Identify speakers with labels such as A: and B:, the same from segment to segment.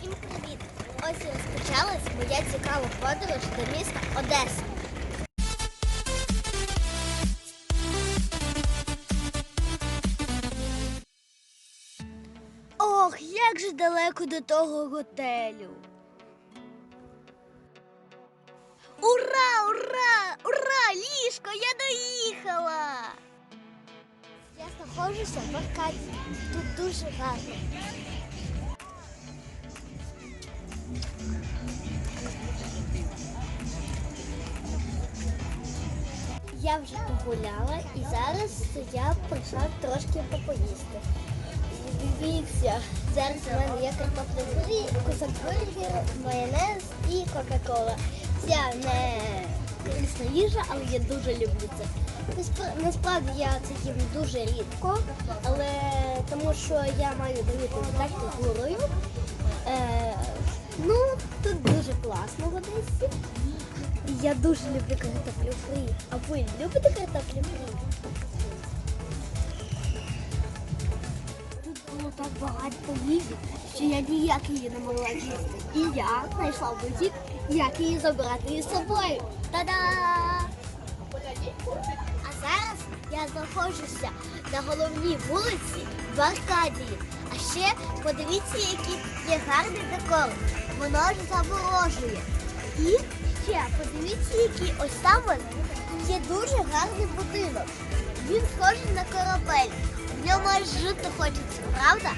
A: Всім привіт! Ось і розпочалась моя цікава подорож до міста Одеса. Ох, як же далеко до того готелю. Ура, ура! Ура! Ліжко! Я доїхала! Я знаходжуся в Аркадії. Тут дуже гарно. Я вже погуляла і зараз я прийшла трошки попоїсти. Дивіться, зараз у мене є картопля фрі, кусок бургеру, майонез і кока-кола. Ця не корисна їжа, але я дуже люблю це. Насправді я це їм дуже рідко, але тому що я маю дивити так горою. Ну, тут дуже класно в Одесі. Я дуже люблю картоплю фрі. А ви любите картоплю фрі? Тут було так багато їжі, що я ніяк її не могла їсти. І я знайшла бутік, як її забрати із собою. Та-да! А зараз я знаходжуся на головній вулиці в Аркадії. А ще подивіться, який є гарний декор. Воно ж заворожує. І ще подивіться, який ось там є дуже гарний будинок. Він схожий на корабель. В ньому аж жити хочеться, правда?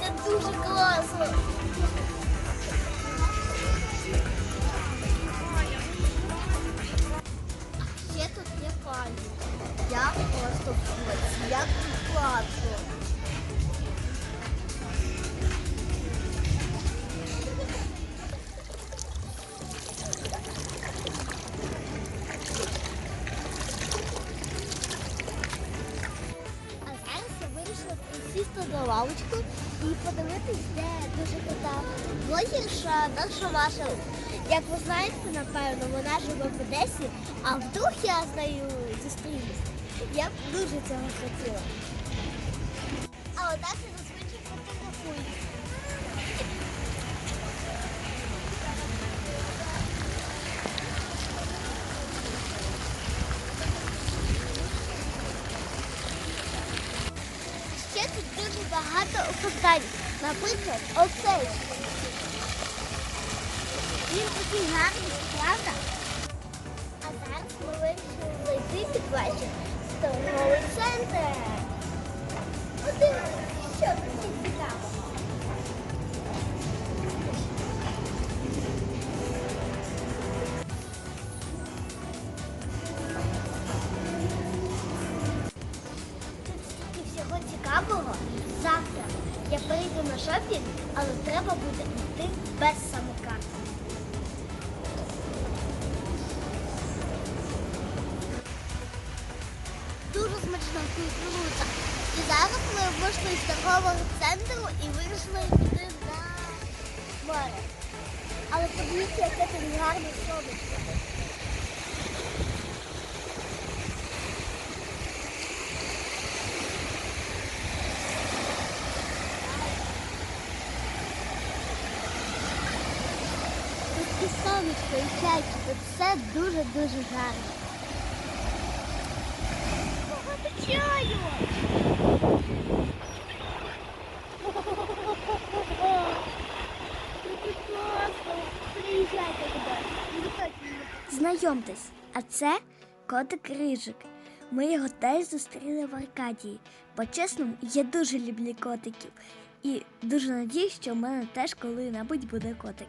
A: Це дуже класно. Присісти на лавочку і подивитись, де дуже крута блогерша Даша Маша. Як ви знаєте, напевно, вона живе в Одесі, а вдруг я з нею зустрінусь. Я б дуже цього хотіла. А отак я зазвичай фотографую. Фонтанів. Наприклад, оцей. Він такий гарний, правда? А зараз ми вирішили зайти під ваші торговий центр. Шопінг, але треба буде йти без самокату. Дуже смачна кукурудза. І зараз ми вийшли з торгового центру і вирішили піти на море. Але подивіться, яке тут гарне сонечко. Тут і сонечко, і чайки, все дуже-дуже гарно. Багато чаю! Знайомтесь, а це котик Рижик. Ми його теж зустріли в Аркадії. По-чесному, я дуже люблю котиків. І дуже надіюсь, що в мене теж коли-небудь буде котик.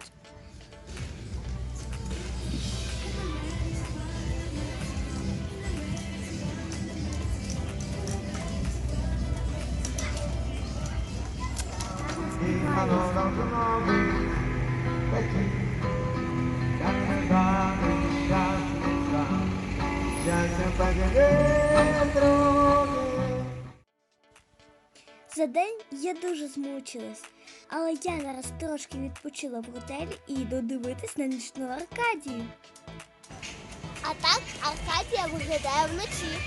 A: За день я дуже змучилась, але я зараз трошки відпочила в готелі і йду дивитись на нічну Аркадію. А так Аркадія виглядає вночі.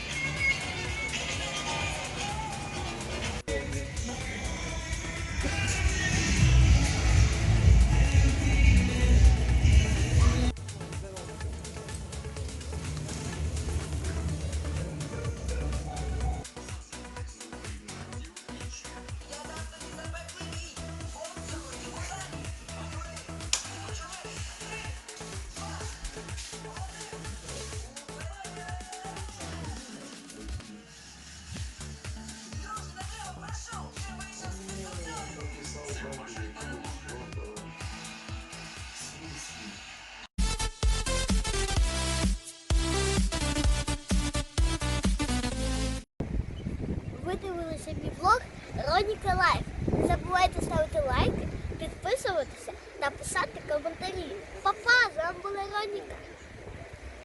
A: ви дивилися мій влог Роніка Лайф. Не забувайте ставити лайки, підписуватися та писати коментарі. Папа, з вами була Роніка.